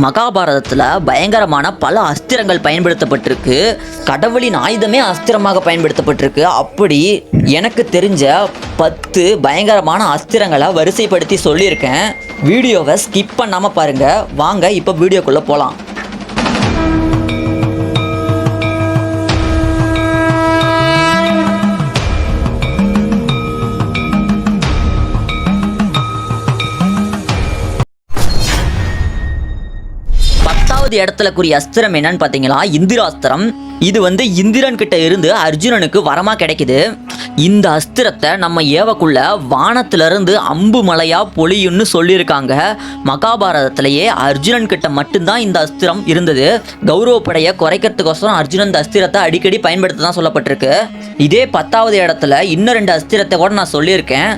மகாபாரதத்தில் பயங்கரமான பல அஸ்திரங்கள் பயன்படுத்தப்பட்டிருக்கு. கடவுளின் ஆயுதமே அஸ்திரமாக பயன்படுத்தப்பட்டிருக்கு. அப்படி எனக்கு தெரிஞ்ச பத்து பயங்கரமான அஸ்திரங்களை வரிசைப்படுத்தி சொல்லியிருக்கேன். வீடியோவை ஸ்கிப் பண்ணாமல் பாருங்கள் வாங்க இப்போ வீடியோக்குள்ளே போகலாம் பத்தாவது இடத்துல கூறிய அஸ்திரம் என்னன்னு பார்த்தீங்களா இந்திராஸ்திரம் இது வந்து இந்திரன் கிட்ட இருந்து அர்ஜுனனுக்கு வரமா கிடைக்குது. இந்த அஸ்திரத்தை நம்ம ஏவக்குள்ள வானத்திலிருந்து அம்பு மலையா பொழியும்னு சொல்லியிருக்காங்க. மகாபாரதத்திலேயே அர்ஜுனன் கிட்ட மட்டும்தான் இந்த அஸ்திரம் இருந்தது. கௌரவப்படையை குறைக்கிறதுக்கோசரம் அர்ஜுனன் இந்த அஸ்திரத்தை அடிக்கடி பயன்படுத்த தான் சொல்லப்பட்டிருக்கு. இதே பத்தாவது இடத்துல இன்னும் ரெண்டு அஸ்திரத்தை கூட நான் சொல்லியிருக்கேன்.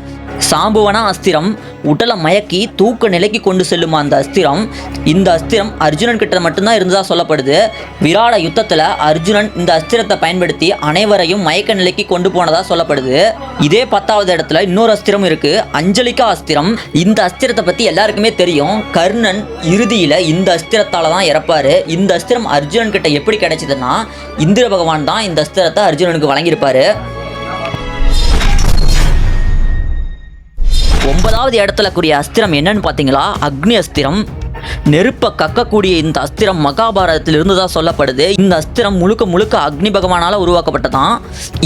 சாம்புவனா அஸ்திரம் உடலை மயக்கி தூக்க நிலைக்கு கொண்டு செல்லுமா அந்த அஸ்திரம் இந்த அஸ்திரம் அர்ஜுனன் கிட்ட மட்டும்தான் இருந்ததாக சொல்லப்படுது. விராட யுத்தத்தில் அர்ஜுனன் இந்த அஸ்திரத்தை பயன்படுத்தி அனைவரையும் மயக்க நிலைக்கு கொண்டு போனதாக சொல்லப்படுது. இதே பத்தாவது இடத்துல இன்னொரு அஸ்திரம் இருக்கு. அஞ்சலிகா அஸ்திரம். இந்த அஸ்திரத்தை பற்றி எல்லாருக்குமே தெரியும். கர்ணன் இறுதியில் இந்த அஸ்திரத்தால் தான் இறப்பாரு. இந்த அஸ்திரம் அர்ஜுனன் கிட்ட எப்படி கிடைச்சதுன்னா இந்திர பகவான் தான் இந்த அஸ்திரத்தை அர்ஜுனனுக்கு வழங்கியிருப்பாரு. ஒன்பதாவது இடத்துல கூடிய அஸ்திரம் என்னன்னு பார்த்தீங்களா அக்னி அஸ்திரம். நெருப்பை கக்கக்கூடிய இந்த அஸ்திரம் மகாபாரதத்தில் இருந்ததா சொல்லப்படுது. இந்த அஸ்திரம் முழுக்க முழுக்க அக்னி பகவானால் உருவாக்கப்பட்டதான்.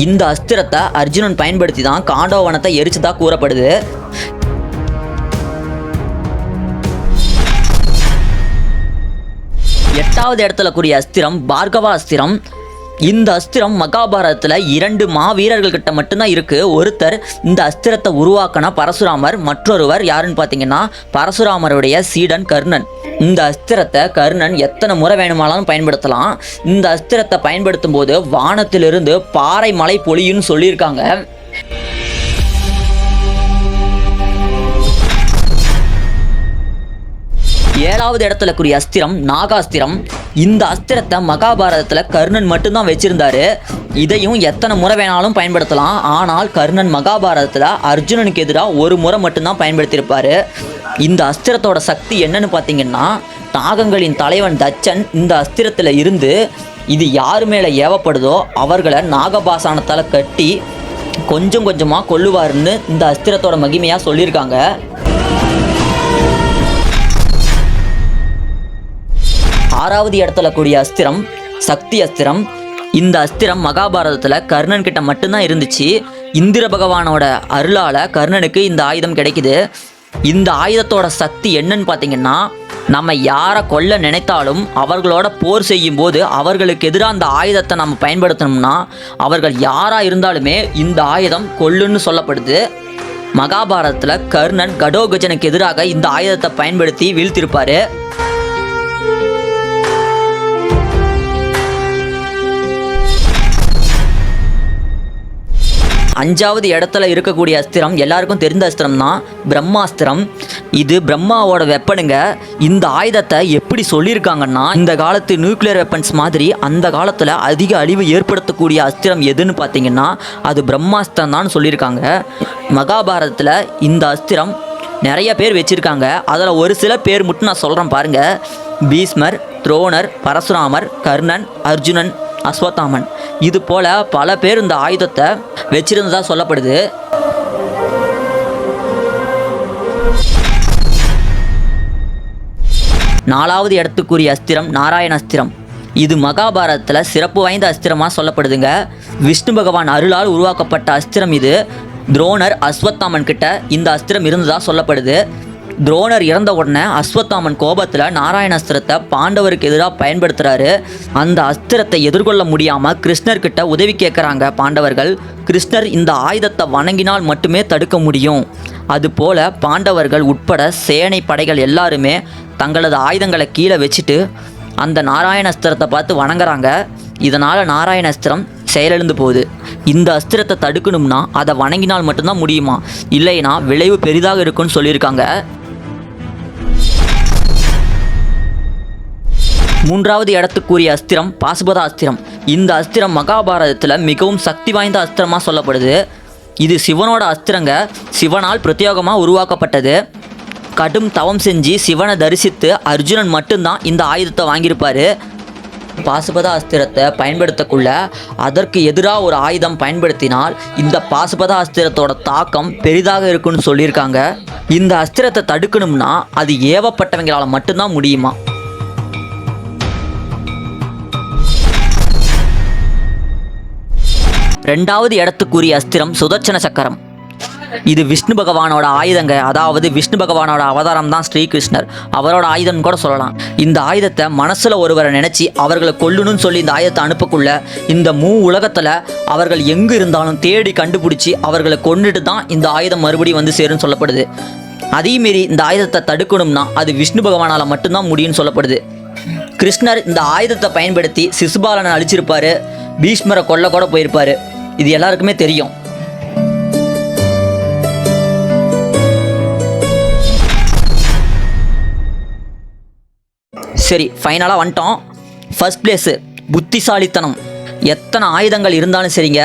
இந்த அஸ்திரத்தை அர்ஜுனன் பயன்படுத்தி தான் காண்டவனத்தை எரிச்சதா கூறப்படுது. எட்டாவது இடத்துல கூடிய அஸ்திரம் பார்கவா அஸ்திரம். இந்த அஸ்திரம் மகாபாரதத்தில் இரண்டு மாவீரர்கள் கிட்ட மட்டும்தான் இருக்கு. ஒருத்தர் இந்த அஸ்திரத்தை உருவாக்கின பரசுராமர் மற்றொருவர் யாருன்னு பார்த்தீங்கன்னா பரசுராமருடைய சீடன் கர்ணன். இந்த அஸ்திரத்தை கர்ணன் எத்தனை முறை வேணுமானாலும் பயன்படுத்தலாம். இந்த அஸ்திரத்தை பயன்படுத்தும் போது வானத்திலிருந்து பாறை மலை பொழியுன்னு சொல்லியிருக்காங்க. ஏழாவது இடத்துல கூடிய அஸ்திரம் நாகாஸ்திரம். இந்த அஸ்திரத்தை மகாபாரதத்தில் கர்ணன் மட்டும்தான் வச்சிருந்தாரு. இதையும் எத்தனை முறை வேணாலும் பயன்படுத்தலாம். ஆனால் கர்ணன் மகாபாரதத்தில் அர்ஜுனனுக்கு எதிராக ஒரு முறை மட்டும்தான் பயன்படுத்தியிருப்பார். இந்த அஸ்திரத்தோட சக்தி என்னன்னு பார்த்தீங்கன்னா நாகங்களின் தலைவன் தச்சன் இந்த அஸ்திரத்தில் இருந்து இது யார் மேலே ஏவப்படுதோ அவர்களை நாகபாசானத்தால் கட்டி கொஞ்சம் கொஞ்சமாக கொல்லுவாருன்னு இந்த அஸ்திரத்தோட மகிமையாக சொல்லியிருக்காங்க. ஆறாவது இடத்துல கூடிய அஸ்திரம் சக்தி அஸ்திரம். இந்த அஸ்திரம் மகாபாரதத்தில் கர்ணன் கிட்ட மட்டும்தான் இருந்துச்சு. இந்திர பகவானோட அருளால் கர்ணனுக்கு இந்த ஆயுதம் கிடைக்குது. இந்த ஆயுதத்தோட சக்தி என்னன்னு பார்த்தீங்கன்னா நம்ம யாரை கொல்ல நினைத்தாலும் அவர்களோட போர் செய்யும் போது அவர்களுக்கு எதிராக அந்த ஆயுதத்தை நம்ம பயன்படுத்தணும்னா அவர்கள் யாராக இருந்தாலுமே இந்த ஆயுதம் கொல்லுன்னு சொல்லப்படுது. மகாபாரதத்தில் கர்ணன் கடோகஜனுக்கு எதிராக இந்த ஆயுதத்தை பயன்படுத்தி வீழ்த்திருப்பாரு. அஞ்சாவது இடத்துல இருக்கக்கூடிய அஸ்திரம் எல்லாருக்கும் தெரிந்த அஸ்திரம் தான் பிரம்மாஸ்திரம். இது பிரம்மாவோட வெப்பனுங்க இந்த ஆயுதத்தை எப்படி சொல்லியிருக்காங்கன்னா இந்த காலத்து நியூக்ளியர் வெப்பன்ஸ் மாதிரி அந்த காலத்தில் அதிக அழிவு ஏற்படுத்தக்கூடிய அஸ்திரம் எதுன்னு பார்த்தீங்கன்னா அது பிரம்மாஸ்திரம் தான் சொல்லியிருக்காங்க. மகாபாரதத்தில் இந்த அஸ்திரம் நிறைய பேர் வச்சுருக்காங்க. அதில் ஒரு சில பேர் மட்டும் நான் சொல்கிறேன் பாருங்கள் பீஸ்மர் துரோணர் பரசுராமர் கர்ணன் அர்ஜுனன் அஸ்வத்தாமன். இது போல பல பேர் இந்த ஆயுதத்தை வச்சிருந்ததா சொல்லப்படுது. நாலாவது இடத்துக்குரிய அஸ்திரம் நாராயண அஸ்திரம். இது மகாபாரதத்தில் சிறப்பு வாய்ந்த அஸ்திரமாக சொல்லப்படுதுங்க. விஷ்ணு பகவான் அருளால் உருவாக்கப்பட்ட அஸ்திரம் இது. துரோணர் அஸ்வத்தாமன் கிட்ட இந்த அஸ்திரம் இருந்ததாக சொல்லப்படுது. துரோணர் இறந்த உடனே அஸ்வத்தாமன் கோபத்தில் நாராயண அஸ்திரத்தை பாண்டவருக்கு எதிராக பயன்படுத்துகிறாரு அந்த அஸ்திரத்தை எதிர்கொள்ள முடியாமல் கிருஷ்ணர்கிட்ட உதவி கேட்குறாங்க பாண்டவர்கள். கிருஷ்ணர் இந்த ஆயுதத்தை வணங்கினால் மட்டுமே தடுக்க முடியும். அதுபோல பாண்டவர்கள் உட்பட சேனை படைகள் எல்லாருமே தங்களது ஆயுதங்களை கீழே வச்சுட்டு அந்த நாராயண அஸ்திரத்தை பார்த்து வணங்குறாங்க. இதனால் நாராயண அஸ்திரம் செயலிழந்து போகுது. இந்த அஸ்திரத்தை தடுக்கணும்னா அதை வணங்கினால் மட்டும்தான் முடியுமா? இல்லைன்னா விளைவு பெரிதாக இருக்கும்னு சொல்லியிருக்காங்க. மூன்றாவது இடத்துக்குரிய அஸ்திரம் பாசுபத அஸ்திரம். இந்த அஸ்திரம் மகாபாரதத்தில் மிகவும் சக்தி வாய்ந்த அஸ்திரமாக சொல்லப்படுது. இது சிவனோட அஸ்திரங்க. சிவனால் பிரத்யேகமாக உருவாக்கப்பட்டது. கடும் தவம் செஞ்சு சிவனை தரிசித்து அர்ஜுனன் மட்டும்தான் இந்த ஆயுதத்தை வாங்கியிருப்பார். பாசுபத அஸ்திரத்தை பயன்படுத்தக்குள்ள அதற்கு எதிராக ஒரு ஆயுதம் பயன்படுத்தினால் இந்த பாசுபத அஸ்திரத்தோட தாக்கம் பெரிதாக இருக்குன்னு சொல்லியிருக்காங்க. இந்த அஸ்திரத்தை தடுக்கணும்னா அது ஏவப்பட்டவங்களால் மட்டும்தான் முடியுமா? ரெண்டாவது இடத்துக்குரிய அஸ்திரம் சுதர்ச்சன சக்கரம். இது விஷ்ணு பகவானோட ஆயுதங்க. அதாவது விஷ்ணு பகவானோட அவதாரம் தான் ஸ்ரீகிருஷ்ணர். அவரோட ஆயுதம் கூட சொல்லலாம். இந்த ஆயுதத்தை மனசுல ஒருவரை நினைச்சு அவர்களை கொல்லணும்னு சொல்லி இந்த ஆயுதத்தை அனுப்பக்குள்ள இந்த மூ உலகத்துல அவர்கள் எங்கு இருந்தாலும் தேடி கண்டுபிடிச்சி அவர்களை கொண்டுட்டு தான் இந்த ஆயுதம் மறுபடியும் வந்து சேரும்னு சொல்லப்படுது. அதேமாரி மீறி இந்த ஆயுதத்தை தடுக்கணும்னா அது விஷ்ணு பகவானால மட்டும்தான் முடியும்னு சொல்லப்படுது. கிருஷ்ணர் இந்த ஆயுதத்தை பயன்படுத்தி சிசுபாலனை அழிச்சிருப்பாரு. பீஷ்மரை கொல்ல கூட போயிருப்பாரு. இது எல்லாருக்குமே தெரியும். சரி ஃபைனலாக வந்துட்டோம். ஃபஸ்ட் பிளேஸு புத்திசாலித்தனம். எத்தனை ஆயுதங்கள் இருந்தாலும் சரிங்க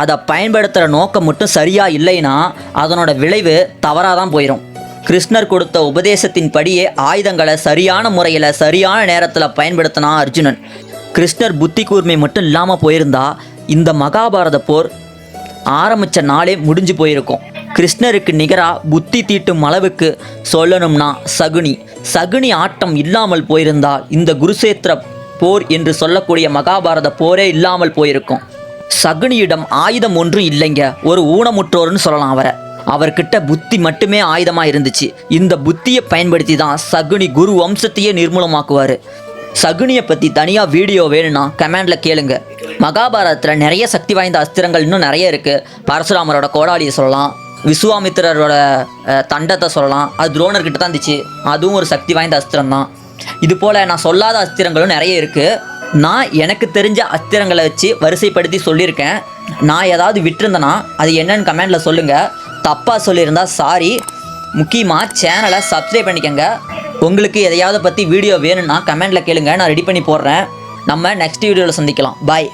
அதை பயன்படுத்துகிற நோக்கம் மட்டும் சரியாக இல்லைன்னா அதனோட விளைவு தவறாக தான் போயிடும் கிருஷ்ணர் கொடுத்த உபதேசத்தின் படியே ஆயுதங்களை சரியான முறையில் சரியான நேரத்தில் பயன்படுத்தினா அர்ஜுனன். கிருஷ்ணர் புத்தி கூர்மை மட்டும் இல்லாமல் போயிருந்தா இந்த மகாபாரத போர் ஆரம்பித்த நாளே முடிஞ்சு போயிருக்கும். கிருஷ்ணருக்கு நிகராக புத்தி தீட்டும் அளவுக்கு சொல்லணும்னா சகுனி. சகுனி ஆட்டம் இல்லாமல் போயிருந்தால் இந்த குருசேத்திர போர் என்று சொல்லக்கூடிய மகாபாரத போரே இல்லாமல் போயிருக்கும். சகுனியிடம் ஆயுதம் ஒன்றும் இல்லைங்க. ஒரு ஊனமுற்றோர்னு சொல்லலாம் அவரை. அவர்கிட்ட புத்தி மட்டுமே ஆயுதமாக இருந்துச்சு இந்த புத்தியை பயன்படுத்தி தான் சகுனி குரு வம்சத்தையே நிர்மூலமாக்குவார். சகுனியை பற்றி தனியாக வீடியோ வேணும்னா கமெண்டில் கேளுங்க. மகாபாரதத்தில் நிறைய சக்தி வாய்ந்த அஸ்திரங்கள் இன்னும் நிறைய இருக்குது பரசுராமரோட கோடாலியை சொல்லலாம். விஸ்வாமித்திரரோட தண்டத்தை சொல்லலாம். அது துரோணர்கிட்ட தான் இருந்துச்சு. அதுவும் ஒரு சக்தி வாய்ந்த அஸ்திரம் தான் இது போல் நான் சொல்லாத அஸ்திரங்களும் நிறைய இருக்குது நான் எனக்கு தெரிஞ்ச அஸ்திரங்களை வச்சு வரிசைப்படுத்தி சொல்லியிருக்கேன். நான் ஏதாவது விட்டுருந்தேன்னா அது என்னன்னு கமெண்டில் சொல்லுங்கள் தப்பாக சொல்லியிருந்தால் சாரி முக்கியமாக சேனலை சப்ஸ்கிரைப் பண்ணிக்கோங்க. உங்களுக்கு எதையாவது பற்றி வீடியோ வேணும்னா கமெண்ட்டில் கேளுங்க. நான் ரெடி பண்ணி போடுறேன். நம்ம நெக்ஸ்ட் வீடியோவில் சந்திக்கலாம். பாய்